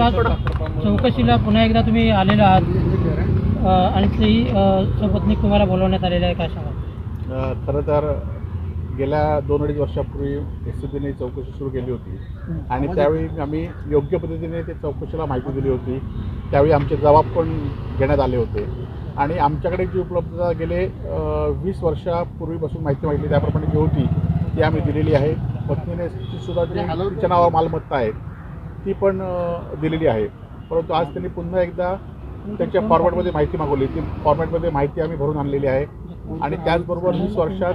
आज चौकशीला पुन्हा एकदा तुम्ही आलेला आहात. आणि तेही तुम्हाला बोलवण्यात आलेलं आहे काय सांगा अ, खरं तर गेल्या दोन अडीच वर्षापूर्वी एस सी बीने चौकशी सुरू केली होती. आणि त्यावेळी आम्ही योग्य पद्धतीने ते चौकशीला माहिती दिली होती. त्यावेळी आमचे जबाब पण घेण्यात आले होते. आणि आमच्याकडे जी उपलब्धता गेले वीस वर्षापूर्वीपासून माहिती मागितली त्याप्रमाणे जी होती ती आम्ही दिलेली आहे. पत्नीने सुद्धा जी तिच्या नावावर मालमत्ता आहे. ती पण दिलेली आहे. परंतु आज त्यांनी पुन्हा एकदा त्याच्या फॉर्मॅटमध्ये माहिती मागवली. ती फॉर्मॅटमध्ये माहिती आम्ही भरून आणलेली आहे. आणि त्याचबरोबर वीस वर्षात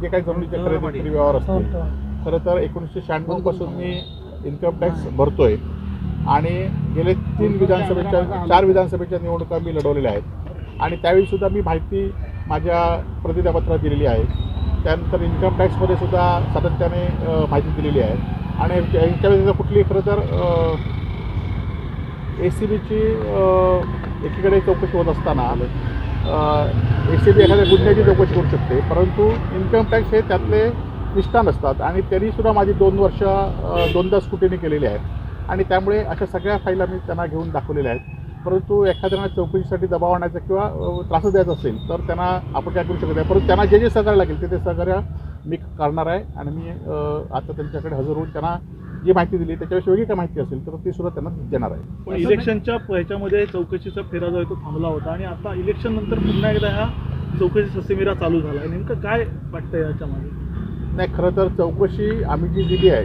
जे काही जमिनीच्या खरेदी व्यवहार असतील. खरं तर एकोणीसशे शहाण्णवपासून मी इन्कम टॅक्स भरतोय. आणि गेले तीन विधानसभेच्या चार विधानसभेच्या निवडणुका मी लढवलेल्या आहेत. आणि त्यावेळी सुद्धा मी माहिती माझ्या प्रतिज्ञापत्रात दिलेली आहे. त्यानंतर इन्कम टॅक्समध्ये सुद्धा सातत्याने माहिती दिलेली आहे. आणि यांच्या यांच्या व्यतिरिक्त कुठली खरं तर ए सी बीची एकीकडे चौकशी होत असताना ए सी बी एखाद्या गुन्ह्याची चौकशी करू शकते. परंतु इन्कम टॅक्स हे त्यातले निष्ठान असतात. आणि तरीसुद्धा माझी दोन वर्ष दोनदा स्कुटीने केलेली आहेत आणि त्यामुळे अशा सगळ्या फाईल आम्ही त्यांना घेऊन दाखवलेल्या आहेत. परंतु एखाद्याला चौकशीसाठी दबाव आणायचा किंवा त्रास द्यायचा असेल तर त्यांना आपण काय करू शकत नाही. परंतु त्यांना जे जे सहकार्य लागेल ते ते सहकार्य मी करणार आहे आणि मी आता त्यांच्याकडे हजर होऊन त्यांना जी माहिती दिली त्याच्याविषयी वेगळी काय माहिती असेल तर ती सुद्धा त्यांना देणार आहे. पण इलेक्शनच्या ह्याच्यामध्ये चौकशीचा फेरा जो आहे तो थांबला होता आणि आता इलेक्शन नंतर पुन्हा एकदा ह्या चौकशी ससेमिरा चालू झाला आहे. नेमकं काय वाटतं याच्यामध्ये? नाही खरं तर चौकशी आम्ही जी दिली आहे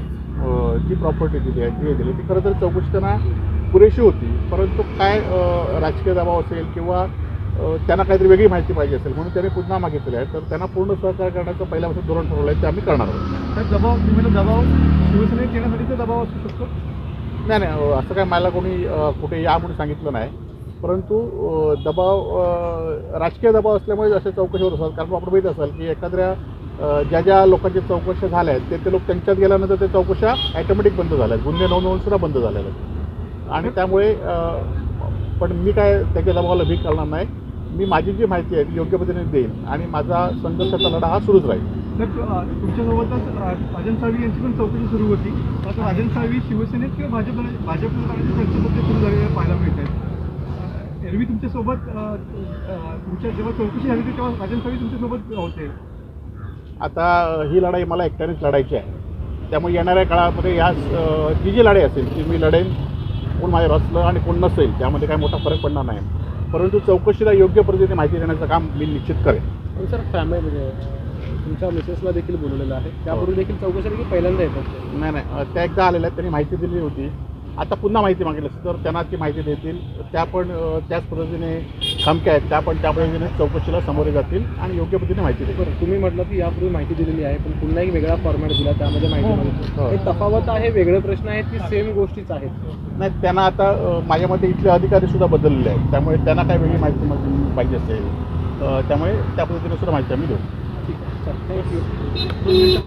जी प्रॉपर्टी दिली आहे जी दिली ती खरं तर चौकशी त्यांना पुरेशी होती. परंतु काय राजकीय दबाव असेल किंवा त्यांना काहीतरी वेगळी माहिती पाहिजे असेल म्हणून त्यांनी पुन्हा मागितलेलं आहे तर त्यांना पूर्ण सहकार्य करण्याचं पहिल्यापासून धोरण ठरवलं आहे ते आम्ही करणार आहोत. दबाव तुम्ही दबाव शिवसेनेत येण्यासाठीचा दबाव असू शकतो? नाही नाही असं काय मला कोणी कुठे या म्हणून सांगितलं नाही. परंतु दबाव राजकीय दबाव असल्यामुळे अशा चौकशी होत असतात. कारण आपण माहीत असाल की एखाद्या ज्या ज्या लोकांच्या चौकशा झाल्या आहेत ते ते लोक त्यांच्यात गेल्यानंतर त्या चौकशा ॲटोमॅटिक बंद झाल्या आहेत. गुन्हे नोंदवून सुद्धा बंद झालेल्या आहेत. आणि त्यामुळे पण मी काय त्याच्या दबावाला भीक करणार नाही. मी माझी जी माहिती आहे ती योग्य पद्धतीने देईन आणि माझा संघर्षाचा लढा हा सुरूच राहील. तर तुमच्यासोबतच राजन साळवी यांची पण चौकशी सुरू होती. आता राजन साळवी शिवसेनेत किंवा भाजप चर्चेमध्ये सुरू झालेल्या पाहायला मिळत आहेत. एरवी तुमच्यासोबत तुमच्या जेव्हा चौकशी झाली होती तेव्हा राजन साळवी तुमच्यासोबत होते. आता ही लढाई मला एकट्यानेच लढायची आहे. त्यामुळे येणाऱ्या काळामध्ये या जी जी लढाई असेल ती मी लढेन. कोण माझ्या रचलं आणि कोण नसेल त्यामध्ये काही मोठा फरक पडणार नाही. परंतु चौकशीला योग्य पद्धतीने माहिती देण्याचं काम मी निश्चित करेन. पण सर फॅमिली म्हणजे तुमच्या मिसेसला देखील बोलवलेलं आहे. त्यापूर्वी देखील चौकशी की पहिल्यांदा येतात नाही नाही. त्या एकदा आलेल्या आहेत त्यांनी माहिती दिली होती. आता पुन्हा माहिती मागितली तर त्यांना ती माहिती देतील. त्या पण त्याच पद्धतीने खमक्या आहेत त्या पण त्या पद्धतीने चौकशीला सामोरे जातील आणि योग्य पद्धतीने माहिती देतील. बरं तुम्ही म्हटलं की यापूर्वी माहिती दिलेली आहे पण पुन्हा एक वेगळा फॉर्मॅट दिला त्यामध्ये माहिती हो. मागितली हे. तफावत आहे वेगळे प्रश्न आहेत की सेम गोष्टीच आहेत? नाही त्यांना आता अ, माझ्या मते इथले अधिकारी सुद्धा बदललेले आहेत. त्यामुळे त्यांना काय वेगळी माहिती पाहिजे असेल. अ, त्यामुळे त्या पद्धतीने सुद्धा माहिती आम्ही देऊ. ठीक आहे सर थँक्यू